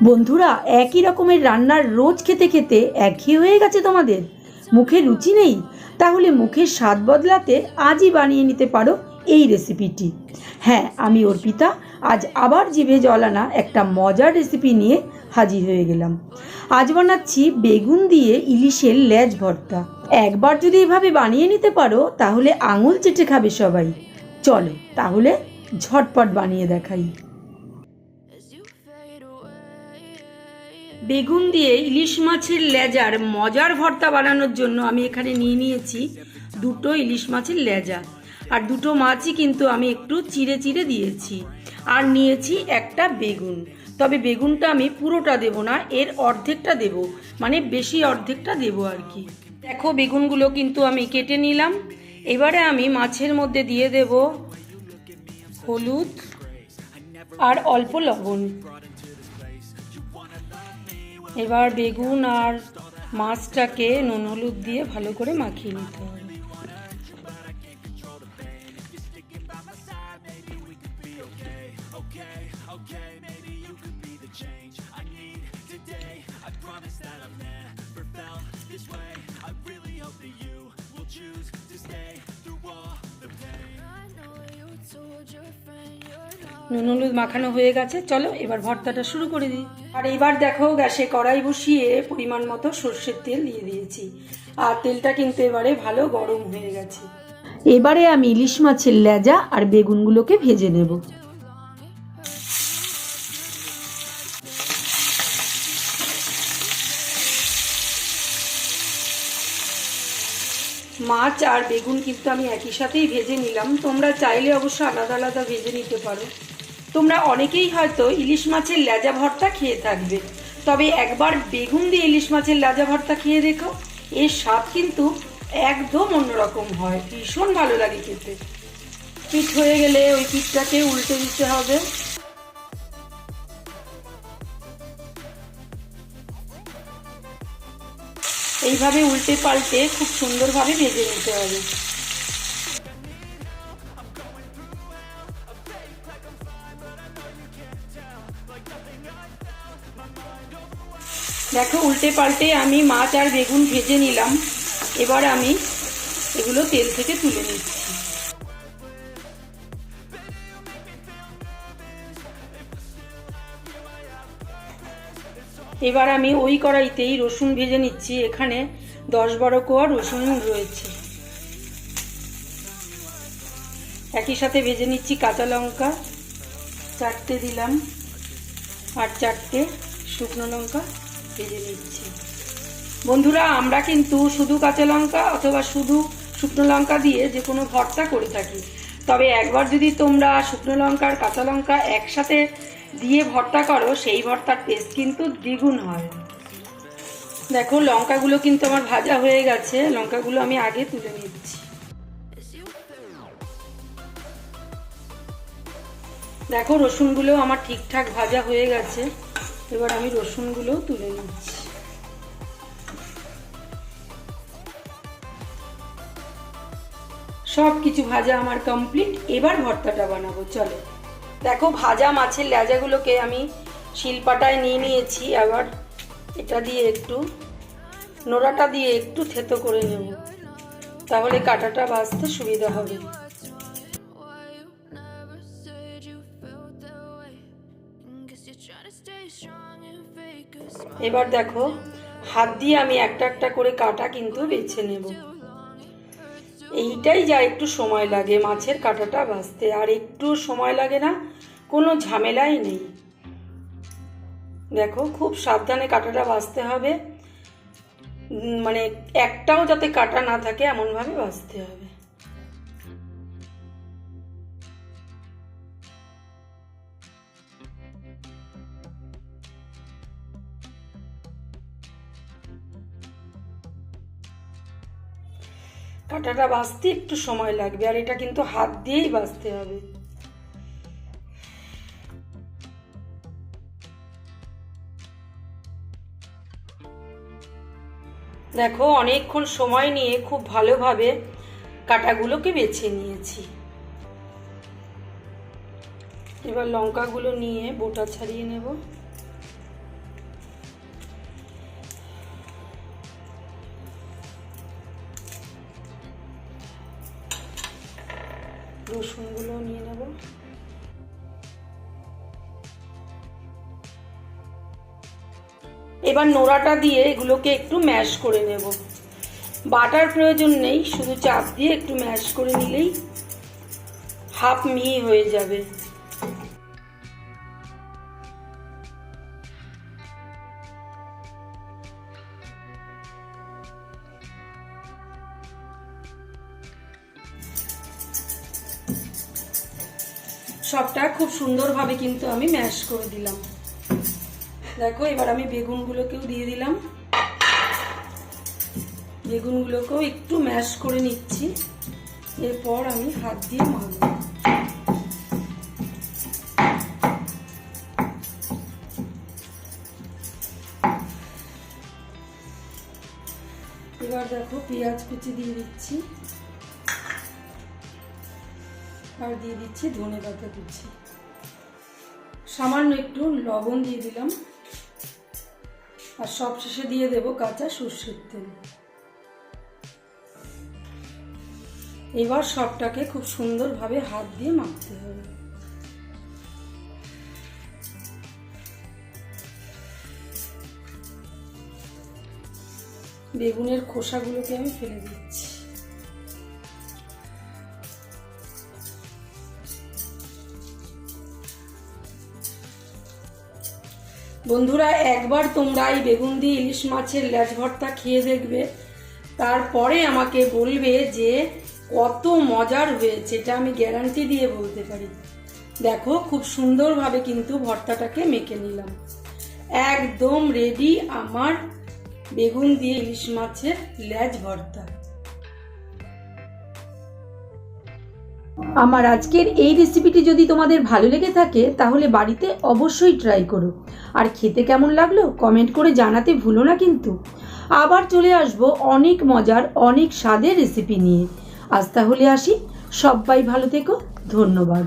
বন্ধুরা, একই রকমের রান্নার রোজ খেতে খেতে একই হয়ে গেছে তোমাদের। মুখে রুচি নেই? তাহলে মুখের স্বাদ বদলাতে আজই বানিয়ে নিতে পারো এই রেসিপিটি হ্যাঁ আমি অর্পিতা, আজ আবার জিভে জলানা একটা মজার রেসিপি নিয়ে হাজির হয়ে গেলাম। আজ বানাচ্ছি বেগুন দিয়ে ইলিশের লেজ ভর্তা। একবার যদি এভাবে বানিয়ে নিতে পারো, তাহলে আঙুল চেটে খাবে সবাই। চলো, তাহলে ঝটপট বানিয়ে দেখাই। বেগুন দিয়ে ইলিশ মাছের লেজার, মজার ভর্তা বানানোর জন্য আমি এখানে নিয়ে নিয়েছি দুটো ইলিশ মাছের লেজা। আর দুটো মাছই কিন্তু আমি একটু চিড়ে চিড়ে দিয়েছি। আর নিয়েছি একটা বেগুন। তবে বেগুনটা আমি পুরোটা দেব না, এর অর্ধেকটা দেব। মানে বেশি অর্ধেকটা দেব আর কি। দেখো, বেগুনগুলো কিন্তু আমি কেটে নিলাম। এবারে আমি মাছের মধ্যে দিয়ে দেব হলুদ আর অল্প লবণ। এবার বেগুন আর মাছটাকে নুন হলুদ দিয়ে ভালো করে মাখিয়ে নিতে নুন হলুদ মাখানো হয়ে গেছে, চলো এবার ভর্তাটা শুরু করে দিই। আর এবার দেখো গ্যাসে কড়াই বসিয়ে পরিমাণ মতো সর্ষের তেল দিয়ে দিয়েছি। আর তেলটা কিন্তু এবারে ভালো গরম হয়ে গেছে। এবারে আমি ইলিশ মাছের লেজা আর বেগুনগুলোকে ভেজে নেব। মাছ আর বেগুন কিন্তু আমি একই সাথেই ভেজে নিলাম। তোমরা চাইলে অবশ্য আলাদা আলাদা ভেজে নিতে পারো। তোমরা অনেকেই হয়তো ইলিশ মাছের লেজা ভর্তা খেয়ে থাকবে। তবে একবার বেগুন দিয়ে ইলিশ মাছের লেজা ভর্তা খেয়ে দেখো, এর স্বাদ কিন্তু একদম অন্যরকম হয়। ভীষণ ভালো লাগে খেতে। পিঠ হয়ে গেলে ওই পিঠটাকে উল্টে দিতে হবে। এইভাবে উল্টে পাল্টে খুব সুন্দরভাবে ভেজে নিতে হবে। দেখো, উল্টে পাল্টে আমি মাছ আর বেগুন ভেজে নিলাম। এবার আমি এগুলো তেল থেকে তুলে নিচ্ছি। এবার আমি ওই কড়াইতেই রসুন ভেজে নিচ্ছি। এখানে দশ বারো কোয়া রসুন রয়েছে। একই সাথে ভেজে নিচ্ছি কাঁচা লঙ্কা। চারটে দিলাম। আর চারটে শুকনো লঙ্কা। ভেজে নিচ্ছি। বন্ধুরা, আমরা কিন্তু শুধু কাঁচা লঙ্কা অথবা শুধু শুকনো লঙ্কা দিয়ে যে কোনো ভর্তা করে থাকি। তবে একবার যদি তোমরা শুকনো লঙ্কা আর কাঁচা লঙ্কা একসাথে দিয়ে ভর্তা করো, সেই ভর্তার টেস্ট কিন্তু দ্বিগুণ হয়। দেখো, লঙ্কাগুলো কিন্তু আমার ভাজা হয়ে গেছে। লঙ্কাগুলো আমি আগে তুলে নিচ্ছি। দেখো, রসুনগুলো আমার ঠিকঠাক ভাজা হয়ে গেছে। এবার আমি রসুনগুলো তুলে নিচ্ছি। সব কিছু ভাজা আমার কমপ্লিট এবার ভর্তাটা বানাবো, চলো। দেখো, ভাজা মাছের লেজাগুলোকে আমি শিলপাটায় নিয়ে নিয়েছি। আবার এটা দিয়ে একটু, নোড়াটা দিয়ে একটু থেতো করে নেব। তাহলে কাটাটা বাঁচতে সুবিধা হবে। এবার দেখো, হাত দিয়ে আমি একটা একটা করে কাটা কিন্তু বেছে নেব। এইটাই যা একটু সময় লাগে মাছের কাটাটা বাঁচতে আর একটু সময় লাগে না, কোনো ঝামেলাই নেই। দেখো, খুব সাবধানে কাটাটা বাঁচতে হবে। মানে একটাও যাতে কাটা না থাকে, এমনভাবে বাঁচতে হবে। কাঁটাটা বাঁচতে একটু সময় লাগবে, আর এটা কিন্তু হাত দিয়েই বাঁচতে হবে। দেখো, অনেকক্ষণ সময় নিয়ে খুব ভালোভাবে কাটাগুলোকে বেছে নিয়েছি। এবার লঙ্কাগুলো নিয়ে বোটা ছাড়িয়ে নেব। নিয়ে নেব। এবার নোড়াটা দিয়ে এগুলোকে একটু ম্যাশ করে নেব। বাটার প্রয়োজন নেই, শুধু চাপ দিয়ে একটু ম্যাশ করে নিলেই হাফ মিহি হয়ে যাবে। সবটা খুব সুন্দরভাবে কিন্তু আমি ম্যাশ করে দিলাম। দেখো, এবার আমি বেগুনগুলোকেও দিয়ে দিলাম। বেগুনগুলোকেও একটু ম্যাশ করে নিচ্ছি। এরপর আমি হাত দিয়ে মাখবো। এবার দেখো, পেঁয়াজ কুচি দিয়ে দিচ্ছি। আর দিয়ে দিচ্ছি, ধনে পাতা কুচি সামান্য একটু লবণ দিয়ে দিলাম। আর সব শেষে দিয়ে দেব কাঁচা সর্ষের তেল। এবার সবটাকে খুব সুন্দরভাবে হাত দিয়ে মাখতে হবে। বেগুনের খোসাগুলোকে আমি ফেলে দিচ্ছি। বন্ধুরা, একবার তোমরা এই বেগুন দিয়ে ইলিশ মাছের ল্যাচ ভর্তা খেয়ে দেখবে। তারপরে আমাকে বলবে যে, কত মজার হয়েছে। এটা আমি গ্যারান্টি দিয়ে বলতে পারি। দেখো, খুব সুন্দরভাবে কিন্তু ভর্তাটাকে মেখে নিলাম। একদম রেডি আমার বেগুন দিয়ে ইলিশ মাছের ল্যাচ ভর্তা। আমার আজকের এই রেসিপিটি যদি তোমাদের ভালো লেগে থাকে, তাহলে বাড়িতে অবশ্যই ট্রাই করো। আর খেতে কেমন লাগল কমেন্ট করে জানাতে ভুলো না কিন্তু। আবার চলে আসব অনেক মজার, অনেক স্বাদের রেসিপি নিয়ে। আজ তাহলে আসি। সবাই ভালো থেকো। ধন্যবাদ।